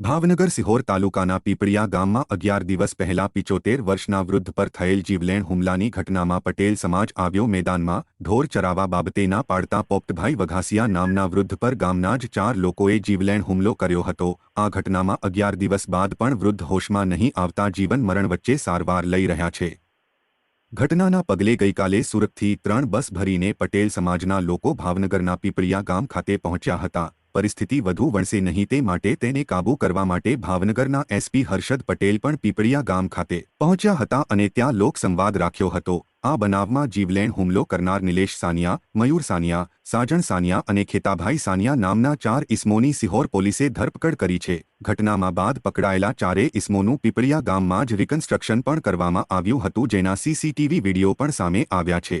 ભાવનગર સિહોર તાલુકાના પીપળિયા ગામમાં અગિયાર દિવસ પહેલા પિચોતેર વર્ષના વૃદ્ધ પર થયેલ જીવલેણ હુમલાની ઘટનામાં પટેલ સમાજ આવ્યો મેદાનમાં, ઢોર ચરાવા બાબતે ના પાડતા પોપ્તભાઈ વઘાસિયા નામના વૃદ્ધ પર ગામના જ ચાર લોકોએ જીવલેણ હુમલો કર્યો હતો. આ ઘટનામાં અગિયાર દિવસ બાદ પણ વૃદ્ધ હોશમાં નહીં આવતા જીવન મરણ વચ્ચે સારવાર લઈ રહ્યા છે. ઘટનાના પગલે ગઈકાલે સુરતથી ત્રણ બસ ભરીને પટેલ સમાજના લોકો ભાવનગરના પીપળિયા ગામ ખાતે પહોંચ્યા હતા. પરિસ્થિતિ વધુ વણસે નહીં તે માટે તેને કાબૂ કરવા માટે ભાવનગરના એસપી હર્ષદ પટેલ પણ પીપળિયા ગામ ખાતે પહોંચ્યા હતા અને ત્યાં લોકસંવાદ રાખ્યો હતો. આ બનાવમાં જીવલેણ હુમલો કરનાર નિલેશ સાનિયા, મયુર સાનિયા, સાજણ સાનિયા અને ખેતાભાઈ સાનિયા નામના ચાર ઇસમોની સિહોર પોલીસે ધરપકડ કરી છે. ઘટનામાં બાદ પકડાયેલા ચારે ઇસમોનું પીપળિયા ગામમાં જ રિકન્સ્ટ્રક્શન પણ કરવામાં આવ્યું હતું, જેના સીસીટીવી વીડિયો પણ સામે આવ્યા છે.